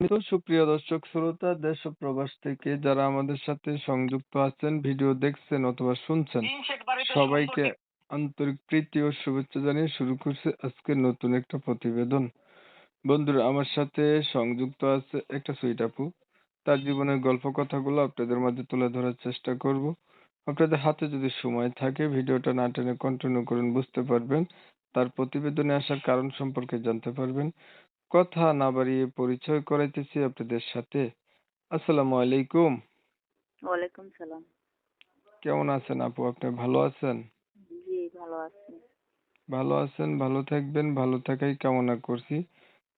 তো সুপ্রিয় দর্শক শ্রোতা দেশ ও প্রবাস থেকে যারা আমাদের সাথে সংযুক্ত আছেন ভিডিও দেখছেন অথবা শুনছেন সবাইকে আন্তরিক প্রীতি ও শুভেচ্ছা জানিয়ে শুরু করছে আজকে নতুন একটা প্রতিবেদন। বন্ধুরা আমার সাথে সংযুক্ত আছে একটা সুইট আপু। তার জীবনের গল্প কথাগুলো আপনাদের মাঝে তুলে ধরার চেষ্টা করব। আপনাদের হাতে যদি সময় থাকে ভিডিওটা না টেনে কন্টিনিউ করুন বুঝতে পারবেন। তার প্রতিবেদনে আসার কারণ সম্পর্কে জানতে পারবেন। কথা না বাড়িয়ে পরিচয় করাইতেছি আপনাদের সাথে। আসসালামু আলাইকুম। ওয়ালাইকুম সালাম। কেমন আছেন আপু? আপনি ভালো আছেন? জি ভালো আছি। ভালো আছেন ভালো থাকবেন ভালো থাকাই কামনা করছি।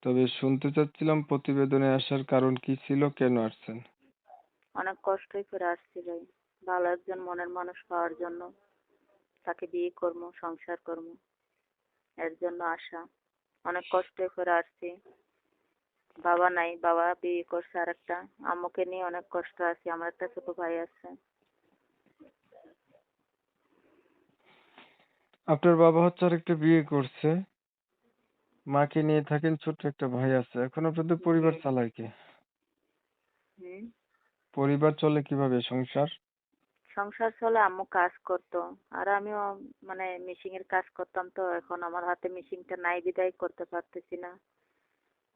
তবে শুনতে চাচ্ছিলাম প্রতিবেদনে আসার কারণ কি ছিল কেন আসছেন? অনেক কষ্টই করে আসছি ভাই। ভালো একজন মনের মানুষ পাওয়ার জন্য তাকে বিয়ে করব সংসার করব। এর জন্য আসা অনেক কষ্টই করে আসছি। বাবা নাই বাবা বিয়ে করছে আর একটা আম্মুকে নিয়ে অনেক কষ্ট আছে আমার একটা ছোট ভাই আছে। আপনার বাবা হচ্ছে আর একটা বিয়ে করছে। মাকে নিয়ে থাকেন ছোট্ট একটা ভাই আছে। এখন আপনাদের পরিবার চালায় কে? পরিবার চলে কীভাবে সংসার? সংসার চলে আম্মু কাজ করতো। আর আমিও মানে মেশিং এর কাজ করতাম তো এখন আমার হাতে মেশিনটা নাই বিদায় করতে পারতেছি না।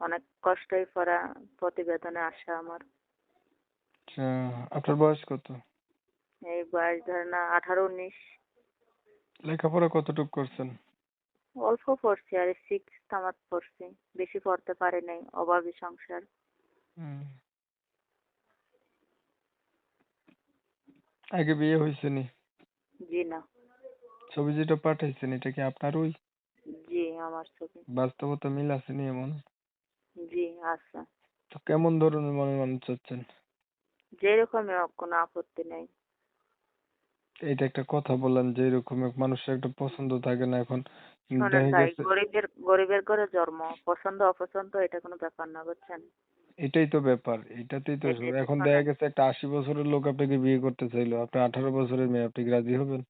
অনেক কষ্টই পড়া প্রতিবেদনে আসা আমার। আচ্ছা আপনার বয়স কত? এই বয়স ধরে না আঠারো উনিশ। লেখাপড়া কতটুকু করছেন? অল্প পড়ছি আর সিক্স থামাত পড়ছি। বেশি পড়তে পারি নাই অভাবী সংসার। আগে বিয়ে হয়েছে নি? জি না। ছবি যেটা পাঠাইছেন এটা কি আপনার ওই? জি আমার ছবি। বাস্তবতা মিল আছে নি এমন? জি আচ্ছা তো কেমন ধরনের মনের মানুষ চাচ্ছেন? যেরকমই হোক কোনো আপত্তি নেই। এটা একটা কথা বললেন যে এরকম এক মানুষের একটা পছন্দ থাকে না এখন। গরিবের গরিবের ঘরে জন্ম পছন্দ অপছন্দ এটা কোনো ব্যাপার না বুঝছেন? এটাই তো ব্যাপার এটাতেই তো এটাই এখন। দেখা গেছে একটা আশি বছরের লোক আপনাকে বিয়ে করতে চাইলো আপনি আঠারো বছরের মেয়ে আপনি কি রাজি হবেন?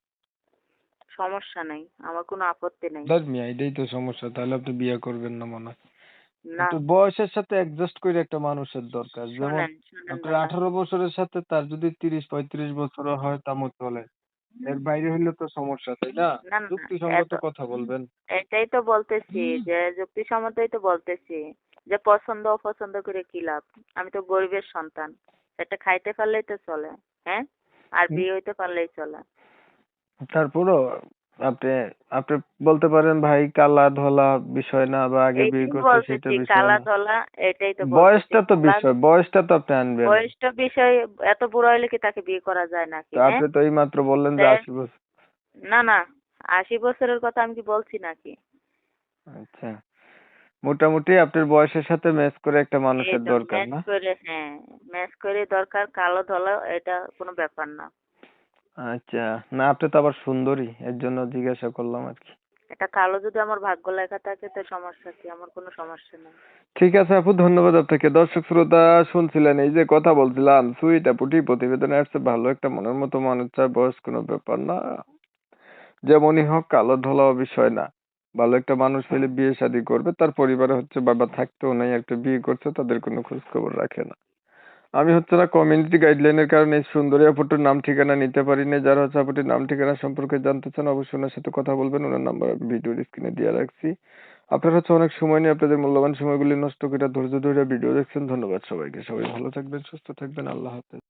সমস্যা নেই আমার কোনো আপত্তি নেই। ধর মিয়া এটাই তো সমস্যা তাহলে আপনি বিয়ে করবেন না মনে হয়। না। তো বয়সের সাথে অ্যাডজাস্ট করে একটা মানুষের দরকার যেমন শোনেন শোনেন আপনার। আঠারো বছরের সাথে তার যদি তিরিশ পঁয়ত্রিশ বছরও হয় তামও চলে এর বাইরে হইলে তো সমস্যা তাই না? না, না, যুক্তিসঙ্গত এত- কথা বলবেন। এটাই তো বলতেছি যে যুক্তিসম্মতই তো বলতেছি। যে পছন্দ অপছন্দ করে কি লাভ? আমি তো গরিবের সন্তান। এটা খাইতে পারলেই তো চলে হ্যাঁ? আর বিয়ে হইতে পারলেই চলে। তারপরও আপনি আপনি বলতে পারেন ভাই কালা ধলা বিষয় না বা আগে বিয়ে করছে সেটা বিষয় কালা ধলা এটাই তো বয়সটা তো বিষয় বয়সটা তো আপনি আনবেন। বয়সটা বিষয় এত বুড়ো হইলে কি তাকে বিয়ে করা যায় নাকি হ্যাঁ? আপনি তো এই মাত্র বললেন যে তা- আশি বছর। না না আশি বছরের কথা আমি কি বলছি নাকি? আচ্ছা। মোটামুটি আপনার বয়সের সাথে ম্যাচ করে একটা মানুষের দরকার না? হ্যাঁ ম্যাচ করে দরকার কালো ধলা এটা কোনো ব্যাপার না। আচ্ছা না আপনি তো আবার সুন্দরী এর জন্য জিজ্ঞাসা করলাম আর কি। এটা কালো যদি আমার ভাগ্য লেখা থাকে তো সমস্যা কি? আমার কোনো সমস্যা নেই। ঠিক আছে আপু ধন্যবাদ আপনাকে। দর্শক শ্রোতা শুনছিলেন এই যে কথা বলছিলাম সুইট আপুটি প্রতিবেদনে আসছে ভালো একটা মনের মতো মানুষ চায় বয়স কোনো ব্যাপার না। যেমনই হোক কালো ধলাও বিষয় না। ভালো একটা মানুষ পেলে বিয়ে শাদী করবে, তার পরিবারে হচ্ছে বাবা থাকতেও নাই, একটা বিয়ে করছে, তাদের কোনো খোঁজ খবর রাখে না। আমি হচ্ছে না কমিউনিটি গাইডলাইনের কারণে সুন্দরী আপুটির নাম ঠিকানা নিতে পারি না যারা হচ্ছে আপুটির নাম ঠিকানা সম্পর্কে জানতে চান অবশ্যই ওনার সাথে কথা বলবেন, ওনার নাম্বার আমি ভিডিওর স্ক্রিনে দিয়ে রাখছি। আপনারা হচ্ছে অনেক সময় নিয়ে আপনাদের মূল্যবান সময়গুলি নষ্ট করে ধৈর্য ধরে ভিডিও দেখছেন, ধন্যবাদ সবাইকে, সবাই ভালো থাকবেন, সুস্থ থাকবেন, আল্লাহ হাফেজ।